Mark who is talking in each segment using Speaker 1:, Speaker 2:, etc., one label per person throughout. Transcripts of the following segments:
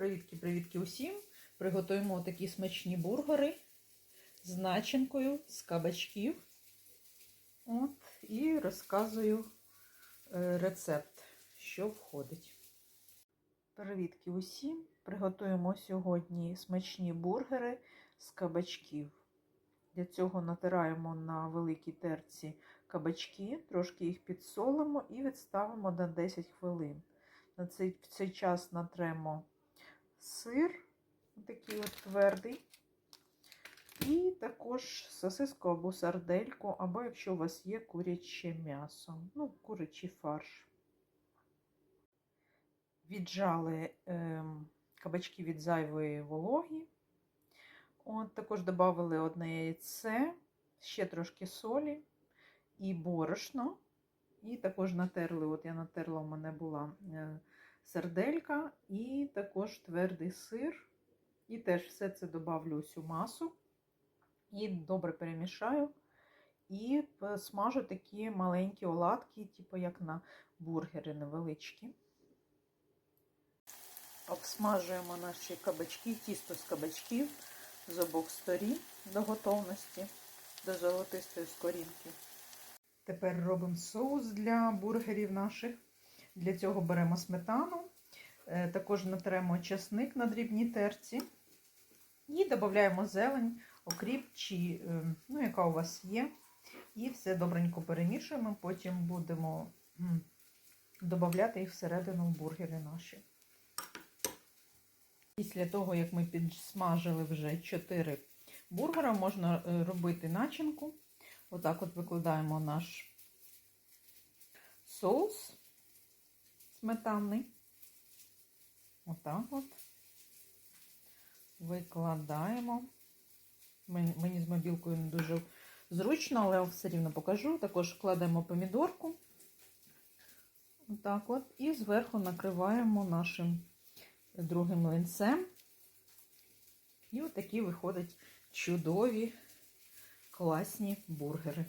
Speaker 1: Привітки-привітки усім! Приготуємо такі смачні бургери з начинкою, з кабачків. От, і розказую е, рецепт, що входить. Привітки усім! Приготуємо сьогодні смачні бургери з кабачків. Для цього натираємо на великій терці кабачки, трошки їх підсолимо і відставимо на 10 хвилин. На цей, цей час натремо сир, такий от твердий, і також сосиску або сардельку, або якщо у вас є куряче м'ясо, ну, курячий фарш. Віджали е, кабачки від зайвої вологі. От, Також додали одне яйце, ще трошки солі і борошно. І також натерли, от я натерла, у мене була сарделька і також твердий сир. І теж все це добавлю у цю масу. І добре перемішаю. І смажу такі маленькі оладки, типу як на бургери невеличкі. Обсмажуємо наші кабачки, тісто з кабачків з обох сторін до готовності, до золотистої скорінки. Тепер робимо соус для бургерів наших. Для цього беремо сметану, також натремо часник на дрібній терці і додаємо зелень, окріп, чи, ну, яка у вас є. І все добренько перемішуємо, потім будемо додати їх всередину в бургери наші. Після того, як ми підсмажили вже 4 бургера, можна робити начинку. Отак от викладаємо наш соус сметанний. Отак от викладаємо. Мені з мобілкою не дуже зручно, але все рівно покажу. Також кладемо помідорку. Отак от. І зверху накриваємо нашим другим млинцем. І от такі виходять чудові класні бургери.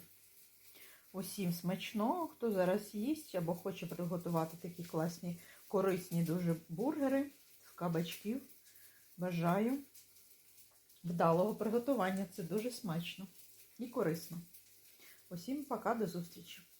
Speaker 1: Усім смачного, хто зараз їсть або хоче приготувати такі класні, корисні дуже бургери з кабачків. Бажаю вдалого приготування. Це дуже смачно і корисно. Усім пока, до зустрічі!